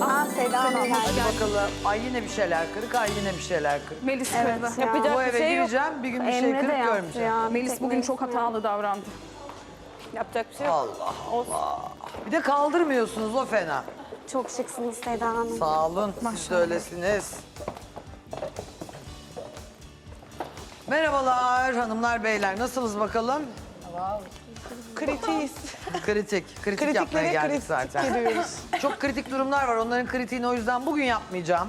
Aa Seda Hanım geldi. Hadi bakalım. Ay yine bir şeyler kırık, ay yine bir şeyler kırık. Melis Evet kırdı. ya. Yapacak Bu bir eve şey yok. gireceğim, bir gün bir şey Emre de kırık yaptı görmeyeceğim. ya. Melis Tek bugün Melis çok hatalı davrandı. Yapacak bir şey yok. Allah Allah. Bir de kaldırmıyorsunuz o fena. Çok şıksınız Seda Hanım. Sağ olun, siz de öylesiniz. Merhabalar hanımlar beyler, nasılsınız bakalım? Kritiyiz. Kritik, kritik yapmaya Kritiklere geldik kritik zaten. giriyoruz. Çok kritik durumlar var. Onların kritiğini o yüzden bugün yapmayacağım.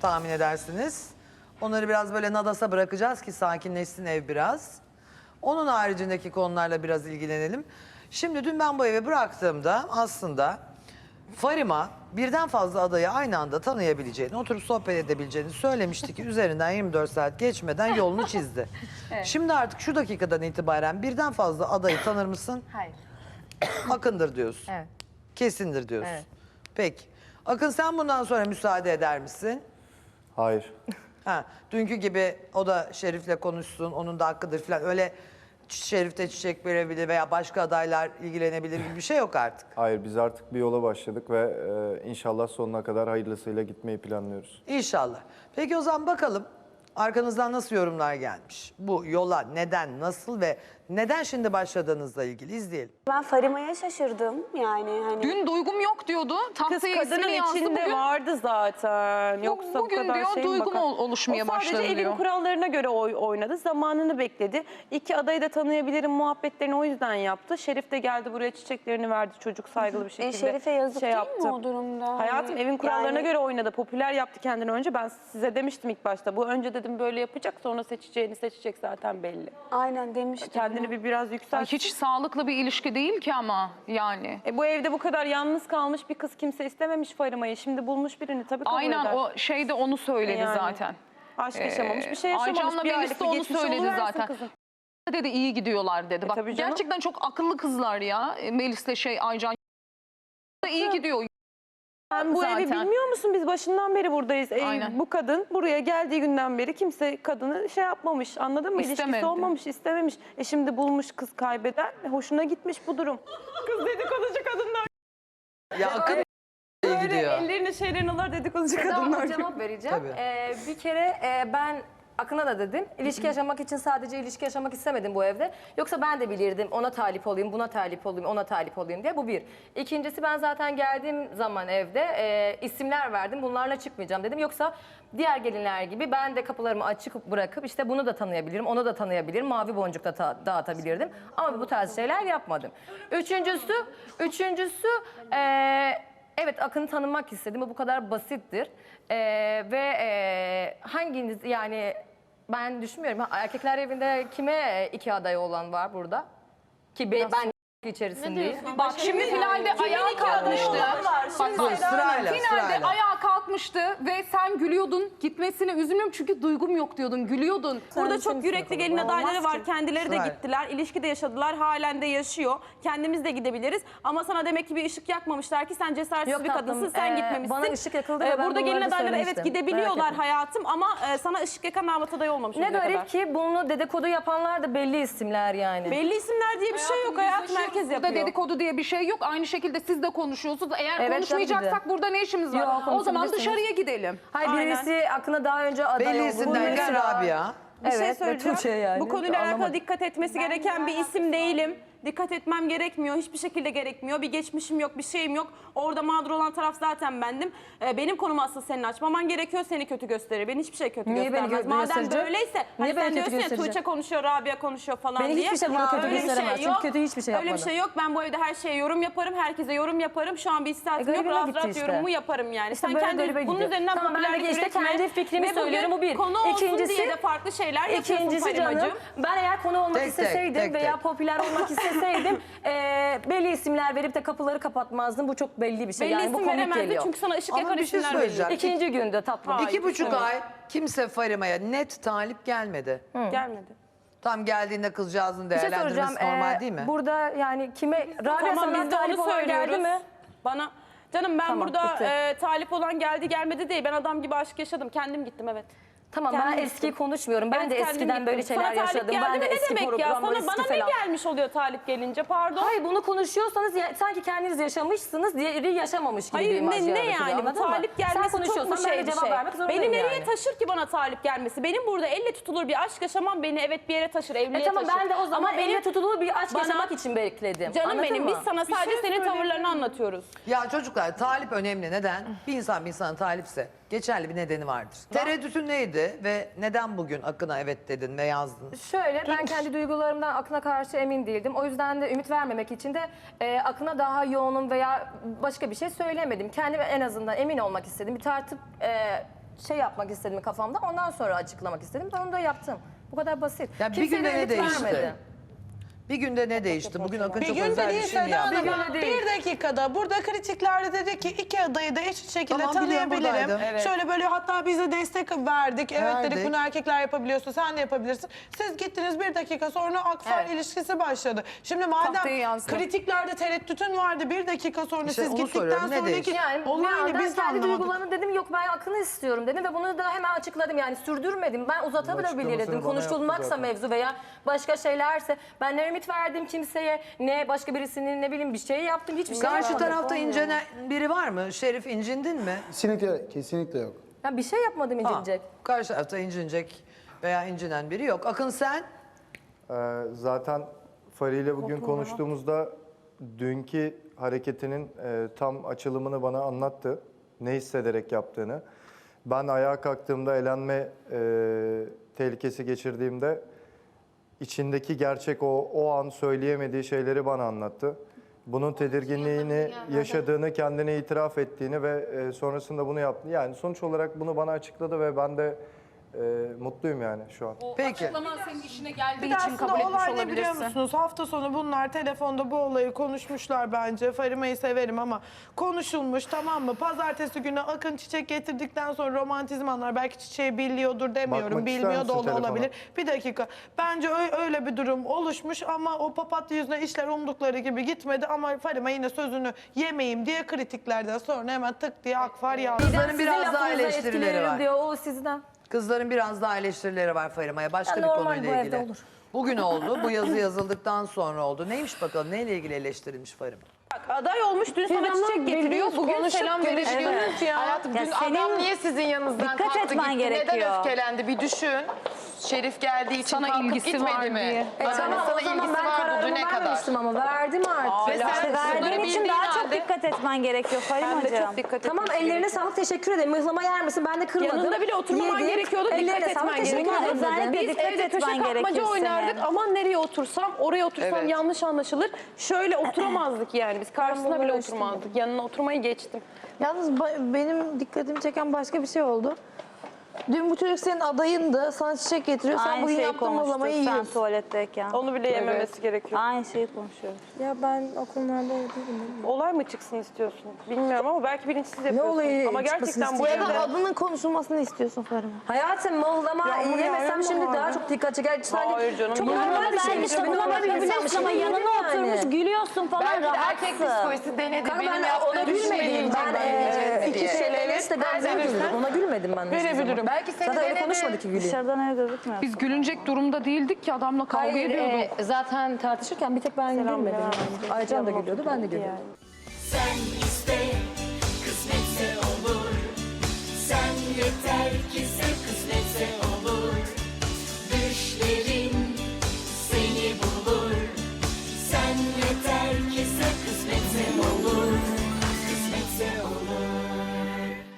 Tahmin edersiniz. Onları biraz böyle nadasa bırakacağız ki sakinleşsin ev biraz. Onun haricindeki konularla biraz ilgilenelim. Şimdi dün ben bu eve bıraktığımda aslında Farima birden fazla adayı aynı anda tanıyabileceğini, oturup sohbet edebileceğini söylemişti ki üzerinden 24 saat geçmeden yolunu çizdi. Şimdi artık şu dakikadan itibaren birden fazla adayı tanır mısın? Hayır. Akındır diyorsun. Evet. Kesindir diyorsun. Evet. Peki. Akın sen bundan sonra müsaade eder misin? Hayır. Ha, dünkü gibi o da Şerif'le konuşsun, onun da hakkıdır falan. Öyle Şerif de çiçek verebilir veya başka adaylar ilgilenebilir gibi bir şey yok artık. Hayır biz artık bir yola başladık ve e, inşallah sonuna kadar hayırlısıyla gitmeyi planlıyoruz. İnşallah. Peki o zaman bakalım arkanızdan nasıl yorumlar gelmiş? Bu yola neden, nasıl ve neden şimdi başladığınızla ilgili izleyelim. Ben Farima'ya şaşırdım yani hani. Dün duygum yok diyordu. Kız Tahtaya kadının ismini yazdı içinde bugün. vardı zaten. Yoksa bugün bu kadar diyor, şey mi duygum bakar? ol- oluşmaya o sadece başladı evin diyor. kurallarına göre oy, oynadı. Zamanını bekledi. İki adayı da tanıyabilirim muhabbetlerini o yüzden yaptı. Şerif de geldi buraya çiçeklerini verdi. Çocuk saygılı bir şekilde E, Şerife yazık şey değil yaptı. mi o durumda? Hayatım Hani evin kurallarına yani- göre oynadı. Popüler yaptı kendini önce. Ben size demiştim ilk başta. Bu önce dedim böyle yapacak sonra seçeceğini seçecek zaten belli. Aynen demiştim. Kendini bir biraz yükselt. hiç sağlıklı bir ilişki değil ki ama yani. E, bu evde bu kadar yalnız kalmış bir kız kimse istememiş Farimayı. Şimdi bulmuş birini tabii kabul Aynen eder. o şey de onu söyledi Yani. zaten. Aşk yaşamamış, bir şey yaşamamış. Aycan'la bir Melis aylık de bir onu söyledi oluversin zaten. kızın. Dedi iyi gidiyorlar dedi. Bak tabii canım. gerçekten çok akıllı kızlar ya. E, Melis'le şey Aycan da iyi gidiyor. Sen bu zaten. evi bilmiyor musun? Biz başından beri buradayız. Aynen. bu kadın buraya geldiği günden beri kimse kadını şey yapmamış. Anladın mı? İstemedi. İlişkisi olmamış, istememiş. E şimdi bulmuş kız kaybeden. e, Hoşuna gitmiş bu durum. Kız dedikoducu kadınlar. Ya Akın Böyle gidiyor. ellerini şeylerini alır dedikoducu Daha kadınlar. cevap vereceğim. Tabii. Ee, bir kere e, ben Akın'a da dedim. İlişki yaşamak için sadece ilişki yaşamak istemedim bu evde. Yoksa ben de bilirdim ona talip olayım, buna talip olayım, ona talip olayım diye. Bu bir. İkincisi ben zaten geldiğim zaman evde e, isimler verdim. Bunlarla çıkmayacağım dedim. Yoksa diğer gelinler gibi ben de kapılarımı açık bırakıp işte bunu da tanıyabilirim, onu da tanıyabilirim. Mavi boncuk da ta- dağıtabilirdim. Ama bu tarz şeyler yapmadım. Üçüncüsü, üçüncüsü e, Evet Akın'ı tanımak istedim. Bu bu kadar basittir. Ee, ve e, hanginiz yani ben düşünmüyorum. Erkekler evinde kime e, iki aday olan var burada? Ki be- ben içerisindeyim. Bak şimdi finalde ayağa kalkmıştı. Bak Dur sırayla Finalde sırayla. ayağa kalkmıştı ve sen gülüyordun. Gitmesine üzülmüyorum çünkü duygum yok diyordun. Gülüyordun. Burada çok yürekli gelin adayları var. Kendileri de gittiler. ilişki de yaşadılar. Halen de yaşıyor. Kendimiz de gidebiliriz. Ama sana demek ki bir ışık yakmamışlar ki sen cesaretsiz Yok bir tatlım, kadınsın. Sen ee, gitmemişsin. bana ışık yakıldı ve Ee, ben Burada gelin bunları da adayları evet söylemiştim. gidebiliyorlar Merak etme. hayatım ama e, sana ışık yakan damat adayı olmamış. Ne garip kadar. ki bunu dedikodu yapanlar da belli isimler yani. Belli isimler diye bir şey yok hayatım. Herkes Burada yapıyor. dedikodu diye bir şey yok. Aynı şekilde siz de konuşuyorsunuz. Eğer Evet, konuşmayacaksak tabii ki de. burada ne işimiz var? Yok, o zaman. Dışarıya gidelim. Hayır Aynen. birisi Akın'a daha önce aday Belli oldu. isimden birisi gel Rabia. Bir şey söyleyeceğim. Bu konuyla alakalı dikkat etmesi gereken bir isim değilim. Dikkat etmem gerekmiyor. Hiçbir şekilde gerekmiyor. Bir geçmişim yok, bir şeyim yok. Orada mağdur olan taraf zaten bendim. Ee, benim konum asıl senin açmaman gerekiyor. Seni kötü gösterir. Beni hiçbir şey kötü Niye beni göstermez. kötü Madem gösterecek? böyleyse Niye hani beni sen kötü diyorsun ya gösterecek? Tuğçe konuşuyor, Rabia konuşuyor falan Beni diye. hiçbir şey bana kötü Öyle bir gösteremez. Çünkü yok. kötü hiçbir şey Öyle bir şey yok. Ben bu evde her şeye yorum yaparım. Herkese yorum yaparım. Şu an bir istihbaratım yok. garibime Rahat gitti rahat işte. yorumumu yaparım yani. İşte sen böyle kendi bunun gidiyor. üzerinden Tamam, ben de popülerlik işte üretme. kendi fikrimi Ve bugün söylüyorum, bu bir. Konu olsun İkincisi- diye de farklı şeyler yapıyorsun İkincisi canım Farimacığım. ben eğer konu olmak Tek tek, isteseydim tek veya tek. popüler olmak isteseydim eee belli isimler verip de kapıları kapatmazdım. Bu çok belli bir şey. Belli yani bu isim komik veremezdi geliyor. çünkü sana ışık Ama yakar bir şey isimler söyleyeceğim. veriyor. İkinci günde tatlım. Hayır. İki buçuk evet. ay kimse Farima'ya net talip gelmedi. Gelmedi. Tam geldiğinde kızcağızın Bir şey değerlendirmesi soracağım. normal eee, değil mi? Burada yani kime Rabia Tamam sana biz de talip onu olan geldi söylüyoruz. mi? Bana Canım ben Tamam, burada bitti. e, talip olan geldi gelmedi değil. Ben adam gibi aşk yaşadım. Kendim gittim evet. Tamam ben Kendisi. eski konuşmuyorum. Ben de kendim eskiden böyle gittim. şeyler Sana talip yaşadım. geldi Ben de mi ne eski demek ya? programları Sana bana eski ne falan. gelmiş oluyor talip gelince pardon? Hayır bunu konuşuyorsanız ya- sanki kendiniz yaşamışsınız, diğeri yaşamamış gibi bir Hayır imaj ne, ne yaratılıyor, yani bu anladın mı? talip Sen gelmesi çok mu konuşuyorsan ben şey de bir cevap şey? vermek zorundayım Beni nereye yani. taşır ki bana talip gelmesi? Benim burada elle tutulur bir aşk yaşamam beni evet bir yere taşır, evliliğe E tamam taşır. ben de o zaman Ama elle benim tutulur bir aşk Bana- yaşamak için bekledim. canım Anladın benim mı? biz sana sadece senin tavırlarını anlatıyoruz. Ya çocuklar talip önemli. Neden? Bir insan bir insana talipse geçerli bir nedeni vardır. Tereddütün neydi ve neden bugün Akın'a evet dedin ve yazdın? Şöyle ben kendi duygularımdan Akın'a karşı emin değildim. O yüzden de ümit vermemek için de e, Akın'a daha yoğunum veya başka bir şey söylemedim. Kendime en azından emin olmak istedim. Bir tartıp e, şey yapmak istedim kafamda. Ondan sonra açıklamak istedim. Ben onu da yaptım. Bu kadar basit. Ya bir Kimseye günde de ne ümit değişti? vermedim. Bir günde ne değişti? Bugün Akın Bir çok günde özel bir şey mi Seda yaptı? Hanım. Bir günde değil. Bir dakikada burada kritiklerde dedi ki iki adayı da eşit şekilde Tamam, biliyorum, tanıyabilirim. buradaydım. Şöyle böyle hatta bize destek verdik. Evet Verdik. dedik bunu erkekler yapabiliyorsa sen de yapabilirsin. Siz gittiniz bir dakika sonra Akfar Evet. ilişkisi başladı. Şimdi madem Tahtaya yansıdı. kritiklerde tereddütün vardı bir dakika sonra İşte siz onu gittikten soruyorum, ne sonraki değişti? Yani olay bir ne anda biz de kendi anlamadık. duygularımı dedim yok ben Akın'ı istiyorum dedim ve bunu da hemen açıkladım yani sürdürmedim. Ben bana konuşulmaksa mevzu veya başka şeylerse ben ne ümit verdim kimseye ne başka birisinin ne bileyim bir şey yaptım hiçbir şey Karşı yapmadım. tarafta incenen biri var mı? Şerif incindin mi? Kesinlikle, kesinlikle yok. Ya bir şey yapmadım Ha, incinecek. Karşı tarafta incinecek veya incinen biri yok. Akın sen? Ee, zaten Fari ile bugün konuştuğumuzda dünkü hareketinin e, tam açılımını bana anlattı. Ne hissederek yaptığını. Ben ayağa kalktığımda elenme e, tehlikesi geçirdiğimde içindeki gerçek o, o an söyleyemediği şeyleri bana anlattı. Bunun tedirginliğini yaşadığını, kendine itiraf ettiğini ve e, sonrasında bunu yaptı. Yani sonuç olarak bunu bana açıkladı ve ben de e, mutluyum yani şu an. Peki. Açıklaman senin işine geldiği Bir de için kabul aslında etmiş olay ne biliyor olabilirsin. musunuz? Hafta sonu bunlar telefonda bu olayı konuşmuşlar bence. Farime'yi severim ama konuşulmuş tamam mı? Pazartesi günü Akın çiçek getirdikten sonra romantizm anlar. Belki çiçeği biliyordur demiyorum. Bakmak ister Bilmiyor da misin o da telefona? olabilir. Bir dakika. Bence ö- öyle bir durum oluşmuş ama o papatya yüzüne işler umdukları gibi gitmedi. Ama Farime yine sözünü yemeyeyim diye kritiklerden sonra hemen tık diye akfar yağdı. Sizin biraz daha eleştirileri var. diyor o sizden. Kızların biraz daha eleştirileri var Farima'ya başka Ya bir normal, konuyla bu evde ilgili. olur. Bugün oldu. Bu yazı yazıldıktan sonra oldu. Neymiş bakalım? Neyle ilgili eleştirilmiş Farima? Bak aday olmuş dün sana çiçek getiriyor. Bugün selam verebiliyorsunuz ya. Hayatım dün senin adam niye sizin yanınızdan dikkat kalktı etmen gitti? Neden gerekiyor. öfkelendi bir düşün. Şerif geldiği için Sana kalkıp ilgisi gitmedi var mi? diye. E Adamın tamam sana o zaman ilgisi ben vardı kararımı düne kadar. vermemiştim ama verdim artık. Ve sen İşte bunları verdiğin için bildiğin daha çok halde- dikkat etmen gerekiyor Farimacığım. Tamam ellerine sağlık teşekkür ederim. Mıhlama yer misin? Ben de kırmadım. Yanında bile oturmaman Yedim. gerekiyordu, dikkat Ellerine etmen sağlık, teşekkür gerekiyordu. ederim Özellikle dedim. dikkat Evde köşe etmen kapmaca gerekir oynardık. senin. Aman nereye otursam, oraya otursam Evet. yanlış anlaşılır. Şöyle oturamazdık yani. Biz karşısına bile oturmazdık. Yanına oturmayı geçtim. Yalnız ba- benim dikkatimi çeken başka bir şey oldu. Dün bu çocuk senin adayındı. Sana çiçek getiriyor. Sen Aynı bugün şeyi yaptığın konuştuk mıhlamayı sen yiyorsun. tuvaletteyken. Onu bile yememesi gerekiyor. Aynı şeyi konuşuyoruz. Ya ben o konularda değilim. Olay mı çıksın istiyorsun? Bilmiyorum ama belki bilinçsiz yapıyorsun. olayı ama gerçekten bu Ya da evde... adının konuşulmasını istiyorsun Farima. Hayatım mıhlama Yağmur yemesem yağıyor mu şimdi abi? daha çok dikkat çeker. Sanki Hayır canım, Çok yağmur normal bir şey. Belki işte Benim buna normal bir ama gibi yanına oturmuş gülüyorsun falan Belki de erkek psikolojisi denedi. Kanka Benim ben ona gülmedim. Ben böyle e, iki diye. şeyle Instagram'dan güldüm. Ona gülmedim ben de hiçbir zaman. Verebilirim. Belki seni Zaten öyle denedi. konuşmadı ki gülüyor. Dışarıdan öyle gözükmüyor. Biz gülünecek durumda değildik ki adamla kavga Hayır, ediyorduk. e, zaten tartışırken bir tek ben gülmedim. Aycan da gülüyordu, ben de gülüyordum. Sen iste, kısmetse olur. Sen yeter ki sen